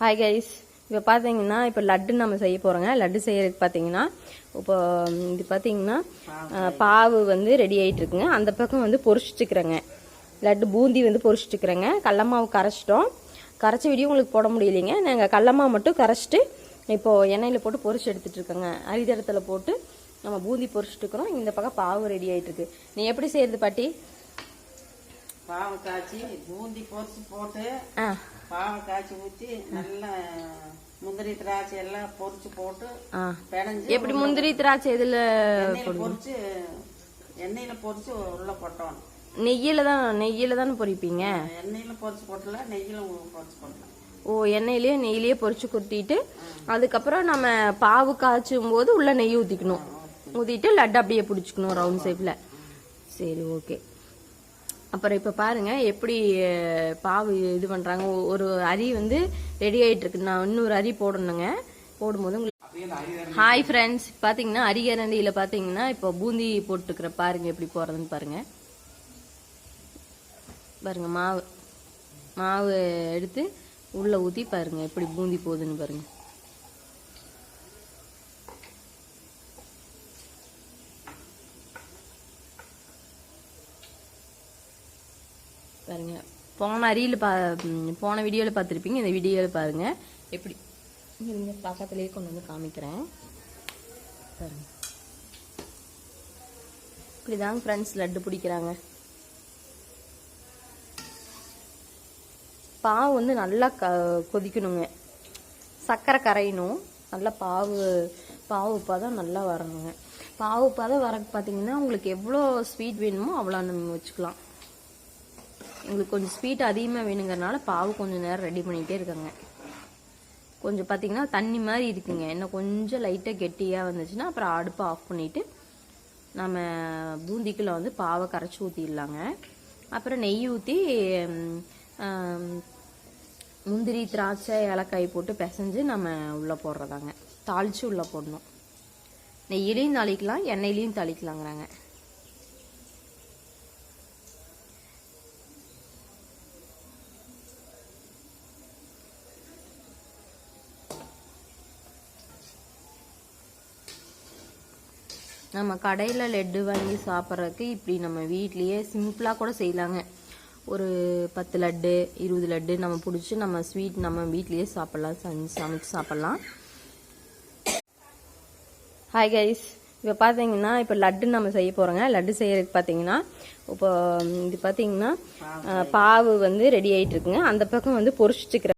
Hi guys இப்போ பார்த்தீங்கன்னா இப்போ லட்டு நம்ம செய்ய போகிறோங்க லட்டு செய்யறதுக்கு பார்த்தீங்கன்னா இப்போ இது பார்த்தீங்கன்னா பாவு வந்து ரெடி ஆயிட்டு இருக்குங்க அந்த பக்கம் வந்து பொரிச்சிட்டுக்கிறேங்க. லட்டு பூந்தி வந்து பொரிச்சிட்டுக்கிறேங்க. கடல மாவு கரைச்சிட்டோம். கரைச்ச வீடியோ உங்களுக்கு போட முடியலைங்க. நாங்கள் கடல மாவு மட்டும் கரைச்சிட்டு இப்போ எண்ணெயில் போட்டு பொரிச்சு எடுத்துட்டு இருக்கோங்க. போட்டு நம்ம பூந்தி பொரிச்சிட்டு இருக்கிறோம் இந்த பக்கம் பாவு ரெடி ஆயிட்டு இருக்கு நீ எப்படி செய்யறது பாட்டி? பாவை காய்ச்சி பூந்தி பொரிச்சு போட்டு பாவை காய்ச்சி ஊற்றி நல்லா முந்திரி திராட்சை எல்லாம் பொரிச்சு போட்டு பிணைஞ்சு எப்படி முந்திரி திராட்சை இதில் பொரிச்சு எண்ணெயில பொரிச்சு உள்ள போட்டோம். நெய்யில் தான் நெய்யில் தானே பொரிப்பீங்க? எண்ணெயில பொரிச்சு போட்டல நெய்யில பொரிச்சு போட்டலாம் ஓ எண்ணெயிலேயே நெய்யிலேயே பொரிச்சு குத்திட்டு அதுக்கப்புறம் நம்ம பாவு காய்ச்சும் போது உள்ள நெய் ஊற்றிக்கணும் ஊற்றிட்டு லட்டு அப்படியே பிடிச்சிக்கணும் ரவுண்ட் ஷேப்பில் சரி ஓகே அப்புறம் இப்போ பாருங்க எப்படி பாவு இது பண்ணுறாங்க ஒரு அரி வந்து ரெடி ஆயிட்டு இருக்கு நான் இன்னொரு அரி போடணுங்க. போடும்போது உங்களுக்கு ஹாய் ஃப்ரெண்ட்ஸ் பார்த்தீங்கன்னா அரிகரண்டியில் பார்த்தீங்கன்னா இப்போ பூந்தி போட்டுக்கிற பாருங்க எப்படி போடுறதுன்னு பாருங்க. பாருங்க மாவு. மாவு எடுத்து உள்ள ஊத்தி பாருங்க எப்படி பூந்தி போகுதுன்னு பாருங்க. பாருங்க. போன அரியில் பா போன வீடியோவில் பார்த்துருப்பீங்க இந்த வீடியோவில் பாருங்கள் எப்படி? இருங்க பக்கத்துலேயே கொண்டு வந்து காமிக்கிறேன். பாருங்க. இப்படிதாங்க ஃப்ரெண்ட்ஸ் லட்டு பிடிக்கிறாங்க. பாவு வந்து நல்லா க கொதிக்கணுங்க. சர்க்கரை கரையணும். நல்லா பாவு பாவு உப்பாக தான் நல்லா வரணுங்க. பாவு உப்பாக தான் வர பார்த்தீங்கன்னா உங்களுக்கு எவ்வளோ ஸ்வீட் வேணுமோ அவ்வளோ நம்ம வச்சுக்கலாம். உங்களுக்கு கொஞ்சம் ஸ்வீட் அதிகமாக வேணுங்கிறனால பாவு கொஞ்சம் நேரம் ரெடி பண்ணிகிட்டே இருக்காங்க. கொஞ்சம் பார்த்தீங்கன்னா தண்ணி மாதிரி இருக்குங்க. இன்னும் கொஞ்சம் லைட்டாக கெட்டியாக வந்துச்சுன்னா அப்புறம் அடுப்பை ஆஃப் பண்ணிவிட்டு நம்ம பூந்திக்குள்ளே வந்து பாவை கரைச்சி ஊற்றிடலாங்க அப்புறம் நெய் ஊற்றி முந்திரி திராட்சை ஏலக்காய் போட்டு பிசைஞ்சு நம்ம உள்ளே போடுறதாங்க. தாளித்து உள்ளே போடணும். நெய்யிலையும் தாளிக்கலாம் எண்ணெயிலையும் தாளிக்கலாங்கிறாங்க. நம்ம கடையில் லட்டு வாங்கி சாப்பிட்றதுக்கு இப்படி நம்ம வீட்லேயே சிம்பிளாக கூட செய்யலாங்க. ஒரு பத்து லட்டு இருபது லட்டு நம்ம பிடிச்சி நம்ம ஸ்வீட் நம்ம வீட்லேயே சாப்பிட்லாம் செஞ்சு சமைச்சு சாப்பிட்லாம். ஹாய் கைஸ் இப்போ பார்த்தீங்கன்னா இப்போ லட்டு நம்ம செய்ய போகிறோங்க லட்டு செய்யறதுக்கு பார்த்தீங்கன்னா இப்போ இது பார்த்தீங்கன்னா பாவு வந்து ரெடி ஆயிட்டு இருக்குங்க. அந்த பக்கம் வந்து பொரிச்சிட்டுக்கிறேன்